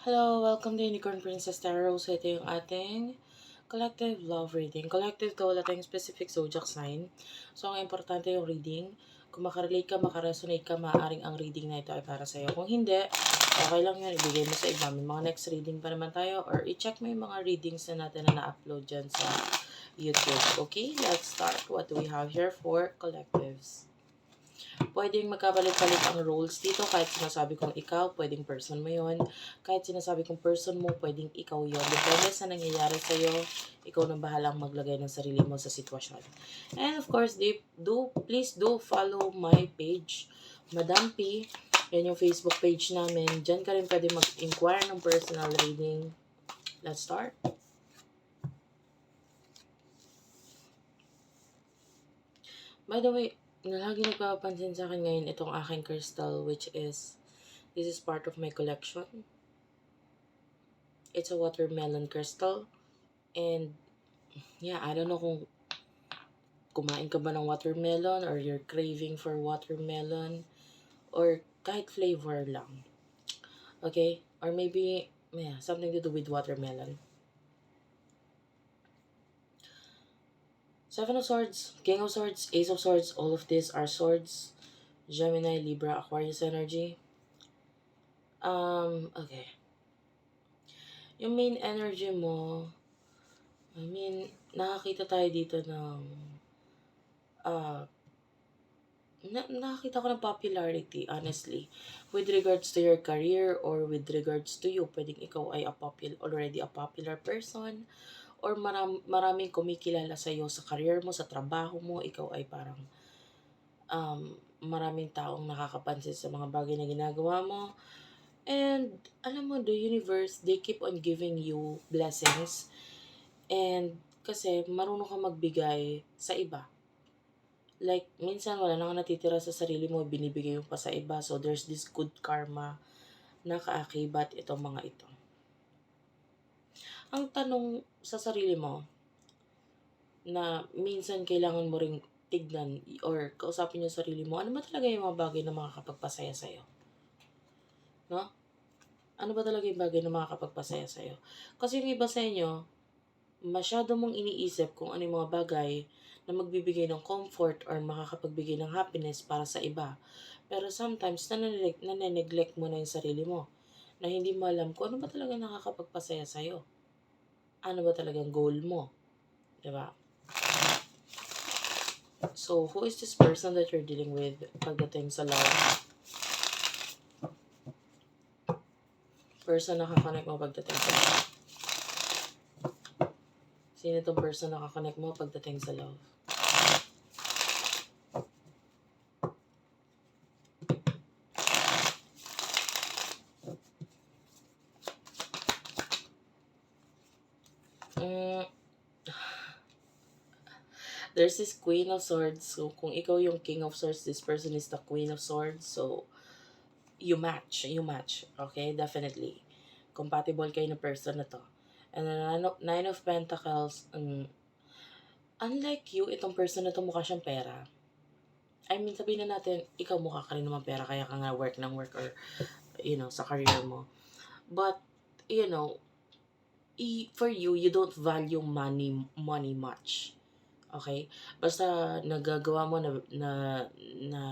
Hello, welcome to Unicorn Princess Tarot. So, ito yung ating collective love reading. Collective to, wala tayong specific zodiac sign. So, ang importante yung reading. Kung makarelate ka, makaresonate ka, maaaring ang reading na ito ay para sa'yo. Kung hindi, okay lang yun, ibigay mo sa iba. May mga next reading pa naman tayo or i-check mo yung mga readings na natin na na-upload dyan sa YouTube. Okay, let's start. What do we have here for collectives? Pwedeng magkapalit-palit ang roles dito. Kahit sinasabi kong ikaw, pwedeng person mo yon Kahit sinasabi kong person mo, pwedeng ikaw yon Depende sa nangyayari sa'yo, ikaw nang bahalang maglagay ng sarili mo sa sitwasyon. And of course, do, please do follow my page, Madam P. Yan yung Facebook page namin. Diyan ka rin pwede mag-inquire ng personal reading. Let's start. By the way, na lagi nagpapansin sa akin ngayon itong aking crystal which is this is part of my collection. It's a watermelon crystal and yeah, I don't know kung kumain ka ba ng watermelon or you're craving for watermelon or kahit flavor lang. Okay? Or maybe yeah, something to do with watermelon. Seven of Swords, King of Swords, Ace of Swords, all of these are swords. Gemini, Libra, Aquarius energy. Um, okay. Yung main energy mo, I mean, nakakita tayo dito ng, uh, na nakakita ko ng popularity, honestly. With regards to your career or with regards to you, pwedeng ikaw ay a popul already a popular person or maram, maraming kumikilala sa iyo sa career mo, sa trabaho mo, ikaw ay parang um, maraming taong nakakapansin sa mga bagay na ginagawa mo. And alam mo, the universe, they keep on giving you blessings. And kasi marunong ka magbigay sa iba. Like, minsan wala nang natitira sa sarili mo, binibigay mo pa sa iba. So, there's this good karma na kaakibat itong mga ito ang tanong sa sarili mo na minsan kailangan mo ring tignan or kausapin yung sarili mo, ano ba talaga yung mga bagay na makakapagpasaya sa'yo? No? Ano ba talaga yung bagay na makakapagpasaya sa'yo? Kasi yung iba sa inyo, masyado mong iniisip kung ano yung mga bagay na magbibigay ng comfort or makakapagbigay ng happiness para sa iba. Pero sometimes, nananeglect mo na yung sarili mo na hindi mo alam kung ano ba talaga nakakapagpasaya sa'yo ano ba talagang goal mo. ba? Diba? So, who is this person that you're dealing with pagdating sa love? Person na kakakonect mo pagdating sa love. Sino itong person na kakakonect mo pagdating sa love? This Queen of Swords. So, kung ikaw yung King of Swords, this person is the Queen of Swords. So, you match. You match. Okay? Definitely. Compatible kayo na person na to. And then, Nine of Pentacles, um, unlike you, itong person na to mukha siyang pera. I mean, sabihin na natin, ikaw mukha ka rin naman pera, kaya ka nga work ng work or, you know, sa career mo. But, you know, for you, you don't value money money much. Okay? Basta nagagawa mo na na na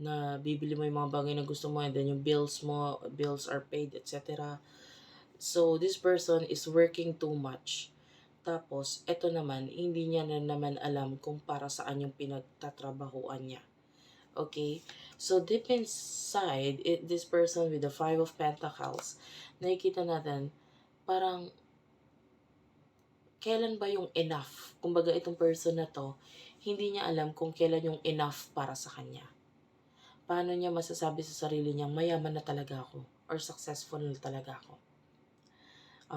na bibili mo yung mga bagay na gusto mo and then yung bills mo, bills are paid, etc. So, this person is working too much. Tapos, eto naman, hindi niya na naman alam kung para saan yung pinagtatrabahuan niya. Okay? So, deep inside, it, this person with the Five of Pentacles, nakikita natin, parang kailan ba yung enough? Kumbaga itong person na to, hindi niya alam kung kailan yung enough para sa kanya. Paano niya masasabi sa sarili niya, mayaman na talaga ako or successful na talaga ako.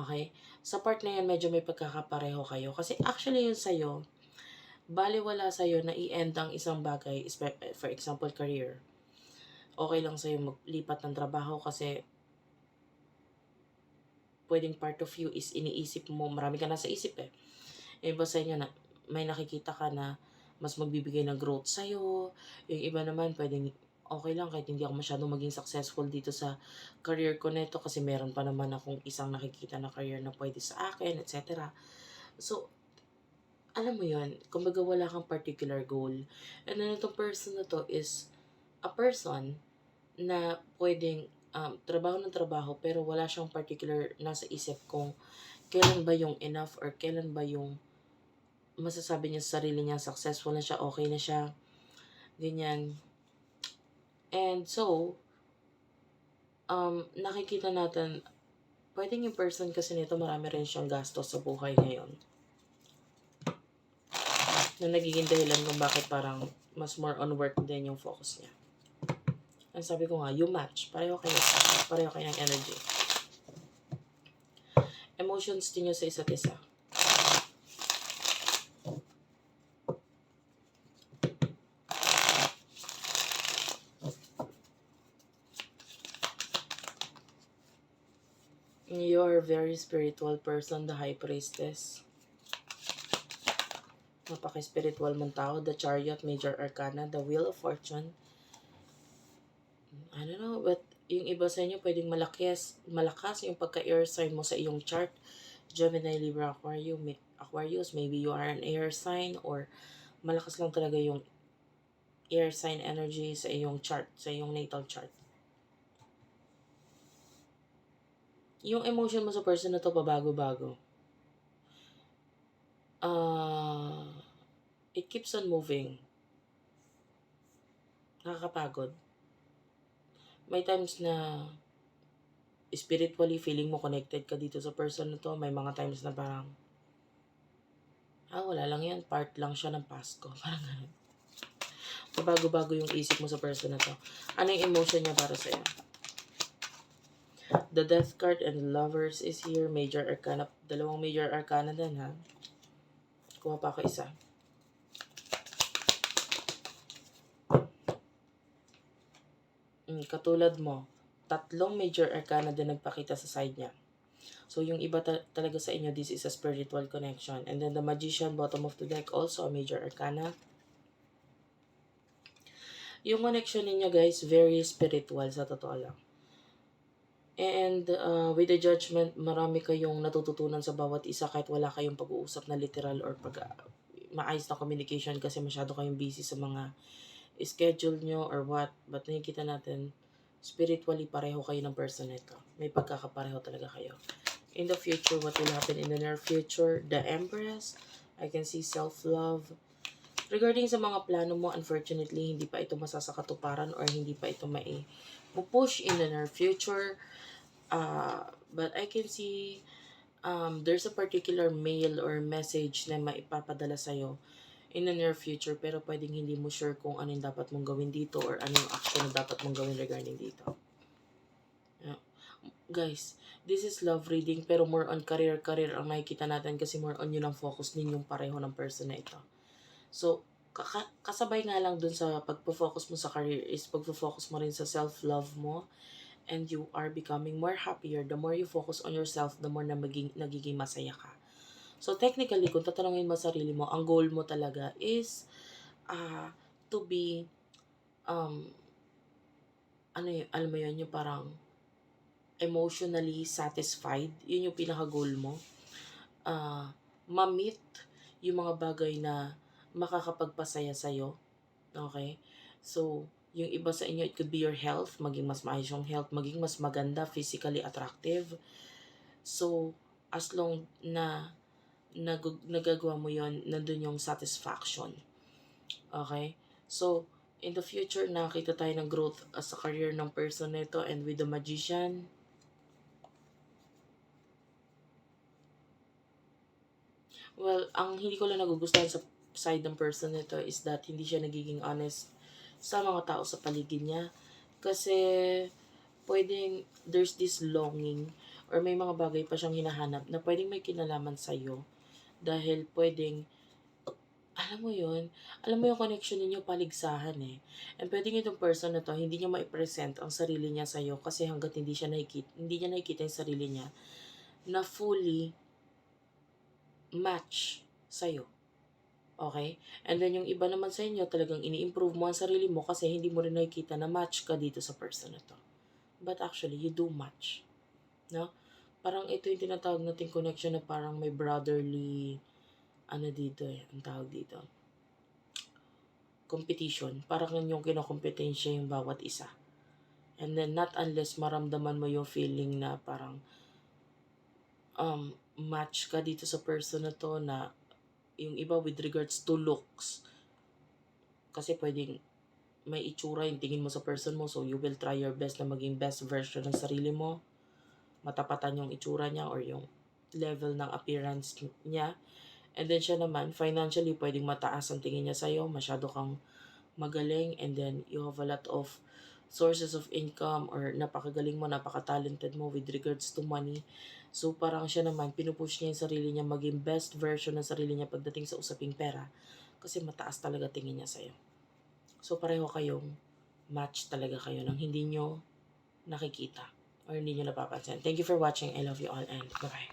Okay? Sa part na yan, medyo may pagkakapareho kayo. Kasi actually yun sa'yo, baliwala sa'yo na i-end ang isang bagay, for example, career. Okay lang sa'yo maglipat ng trabaho kasi pwedeng part of you is iniisip mo, marami ka na sa isip eh. Yung iba sa inyo na may nakikita ka na mas magbibigay ng growth sa'yo. Yung iba naman pwedeng okay lang kahit hindi ako masyadong maging successful dito sa career ko neto kasi meron pa naman akong isang nakikita na career na pwede sa akin, etc. So, alam mo yun, kumbaga wala kang particular goal. And then itong person na to is a person na pwedeng um, trabaho ng trabaho pero wala siyang particular nasa isip kung kailan ba yung enough or kailan ba yung masasabi niya sa sarili niya successful na siya, okay na siya, ganyan. And so, um, nakikita natin, pwedeng yung person kasi nito marami rin siyang gastos sa buhay ngayon. Na nagiging dahilan kung bakit parang mas more on work din yung focus niya. Ang sabi ko nga, you match. Pareho kayo. Pareho kayo ng energy. Emotions din nyo sa isa't isa. You're a very spiritual person, the high priestess. Napaka-spiritual mong tao, the chariot, major arcana, the wheel of fortune. I don't know, but yung iba sa inyo pwedeng malakas, malakas yung pagka-air sign mo sa iyong chart. Gemini, Libra, Aquarius, may, Aquarius, maybe you are an air sign or malakas lang talaga yung air sign energy sa iyong chart, sa iyong natal chart. Yung emotion mo sa person na to pabago-bago. Ah, it keeps on moving. Nakakapagod. May times na spiritually feeling mo connected ka dito sa person na to. May mga times na parang, ah, wala lang yan. Part lang siya ng past ko. Parang ganun. Pabago-bago yung isip mo sa person na to. Ano yung emotion niya para sa'yo? The Death card and Lovers is here. Major Arcana. Dalawang Major Arcana din, ha? Kuha pa ako isa. Katulad mo, tatlong Major Arcana din nagpakita sa side niya. So, yung iba ta- talaga sa inyo, this is a spiritual connection. And then the Magician, bottom of the deck, also a Major Arcana. Yung connection ninyo, guys, very spiritual sa totoo lang. And uh, with the judgment, marami kayong natututunan sa bawat isa kahit wala kayong pag-uusap na literal or pag uh, maayos na communication kasi masyado kayong busy sa mga schedule nyo or what. But nakikita natin, spiritually pareho kayo ng person nito. May pagkakapareho talaga kayo. In the future, what will happen in the near future? The Empress, I can see self-love. Regarding sa mga plano mo, unfortunately, hindi pa ito masasakatuparan or hindi pa ito mai push in the near future. Uh, but I can see um, there's a particular mail or message na maipapadala sa'yo in the near future pero pwedeng hindi mo sure kung ano yung dapat mong gawin dito or ano yung action na dapat mong gawin regarding dito. Yeah. Guys, this is love reading pero more on career-career ang makikita natin kasi more on yun ang focus ninyong pareho ng person na ito. So, kasabay nga lang dun sa pagpo-focus mo sa career is pagpo-focus mo rin sa self-love mo and you are becoming more happier. The more you focus on yourself, the more na maging, nagiging masaya ka. So technically, kung tatanungin mo sarili mo, ang goal mo talaga is uh, to be um ano yun, alam mo yun, yung parang emotionally satisfied. Yun yung pinaka-goal mo. Uh, ma-meet yung mga bagay na makakapagpasaya sa'yo. Okay? So, yung iba sa inyo, it could be your health, maging mas maayos yung health, maging mas maganda, physically attractive. So, as long na nag nagagawa mo yon nandun yung satisfaction. Okay? So, in the future, nakita tayo ng growth as a career ng person nito and with the magician. Well, ang hindi ko lang nagugustuhan sa side ng person nito is that hindi siya nagiging honest sa mga tao sa paligid niya. Kasi pwedeng there's this longing or may mga bagay pa siyang hinahanap na pwedeng may kinalaman sa'yo dahil pwedeng alam mo yun, alam mo yung connection ninyo paligsahan eh. And pwedeng itong person na to, hindi niya ma-present ang sarili niya sa'yo kasi hanggat hindi siya nakikita, hindi niya nakikita yung sarili niya na fully match sa'yo. Okay? And then yung iba naman sa inyo, talagang ini-improve mo ang sarili mo kasi hindi mo rin nakikita na match ka dito sa person na to. But actually, you do match. No? Parang ito yung tinatawag nating connection na parang may brotherly, ano dito eh, ang tawag dito. Competition. Parang yung kinokompetensya yung bawat isa. And then, not unless maramdaman mo yung feeling na parang um, match ka dito sa person na to na yung iba with regards to looks. Kasi pwedeng may itsura yung tingin mo sa person mo so you will try your best na maging best version ng sarili mo. Matapatan yung itsura niya or yung level ng appearance niya. And then siya naman, financially, pwedeng mataas ang tingin niya sa'yo. Masyado kang magaling and then you have a lot of sources of income or napakagaling mo, napaka-talented mo with regards to money. So parang siya naman, pinupush niya yung sarili niya maging best version ng sarili niya pagdating sa usaping pera. Kasi mataas talaga tingin niya sa'yo. So pareho kayong match talaga kayo nang hindi nyo nakikita or hindi nyo napapansin. Thank you for watching. I love you all and bye-bye.